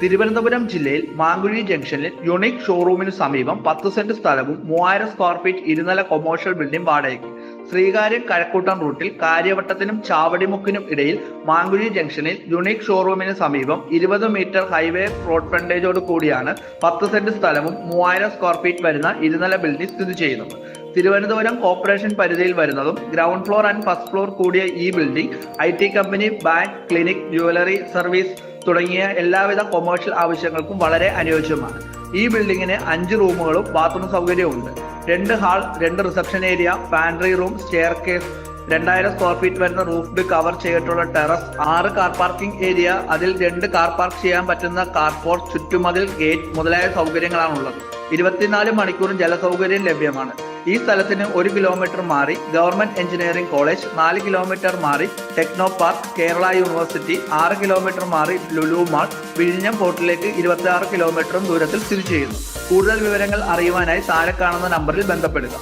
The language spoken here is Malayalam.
തിരുവനന്തപുരം ജില്ലയിൽ മാങ്കുഴി ജംഗ്ഷനിൽ യുണീക് ഷോറൂമിന് സമീപം പത്ത് സെന്റ് സ്ഥലവും മൂവായിരം സ്ക്വയർ ഫീറ്റ് ഇരുനില കൊമേഴ്ഷ്യൽ ബിൽഡിംഗ് വാടകയ്ക്ക്. ശ്രീകാര്യം കഴക്കൂട്ടം റൂട്ടിൽ കാര്യവട്ടത്തിനും ചാവടിമുക്കിനും ഇടയിൽ മാങ്കുഴി ജംഗ്ഷനിൽ യുണീക് ഷോറൂമിന് സമീപം ഇരുപത് മീറ്റർ ഹൈവേ റോഡ് ഫ്രണ്ടേജോട് കൂടിയാണ് പത്ത് സെന്റ് സ്ഥലവും മൂവായിരം സ്ക്വയർ ഫീറ്റ് വരുന്ന ഇരുനില ബിൽഡിംഗ് സ്ഥിതി ചെയ്യുന്നത്. തിരുവനന്തപുരം കോർപ്പറേഷൻ പരിധിയിൽ വരുന്നതും ground floor and first floor കൂടിയ ഈ building I company bank clinic jewellery service തുടങ്ങിയ എല്ലാവിധ കൊമേഴ്ഷ്യൽ ആവശ്യങ്ങൾക്കും വളരെ അനുയോജ്യമാണ്. ഈ ബിൽഡിങ്ങിന് അഞ്ച് റൂമുകളും ബാത്റൂം സൗകര്യവും ഉണ്ട് രണ്ട് ഹാൾ രണ്ട് reception area pantry room staircase രണ്ടായിരം സ്ക്വയർ ഫീറ്റ് വരുന്ന റൂഫ്ഡ് കവർ ചെയ്തിട്ടുള്ള ടെറസ് ആറ് കാർ പാർക്കിംഗ് ഏരിയ അതിൽ രണ്ട് കാർ പാർക്ക് ചെയ്യാൻ പറ്റുന്ന കാർപോർട്ട് ചുറ്റുമതിൽ ഗേറ്റ് മുതലായ സൗകര്യങ്ങളാണുള്ളത്. ഇരുപത്തിനാല് മണിക്കൂറും ജലസൗകര്യം ലഭ്യമാണ്. ഈ സ്ഥലത്തിന് ഒരു കിലോമീറ്റർ മാറി ഗവൺമെന്റ് എഞ്ചിനീയറിംഗ് കോളേജ് നാല് കിലോമീറ്റർ മാറി ടെക്നോ പാർക്ക് കേരള യൂണിവേഴ്സിറ്റി ആറ് കിലോമീറ്റർ മാറി ലുലു മാൾ വിഴിഞ്ഞം പോർട്ടിലേക്ക് ഇരുപത്തി ആറ് കിലോമീറ്ററും ദൂരത്തിൽ സ്ഥിതി ചെയ്യുന്നു. കൂടുതൽ വിവരങ്ങൾ അറിയുവാനായി താഴെ കാണുന്ന നമ്പറിൽ ബന്ധപ്പെടുക.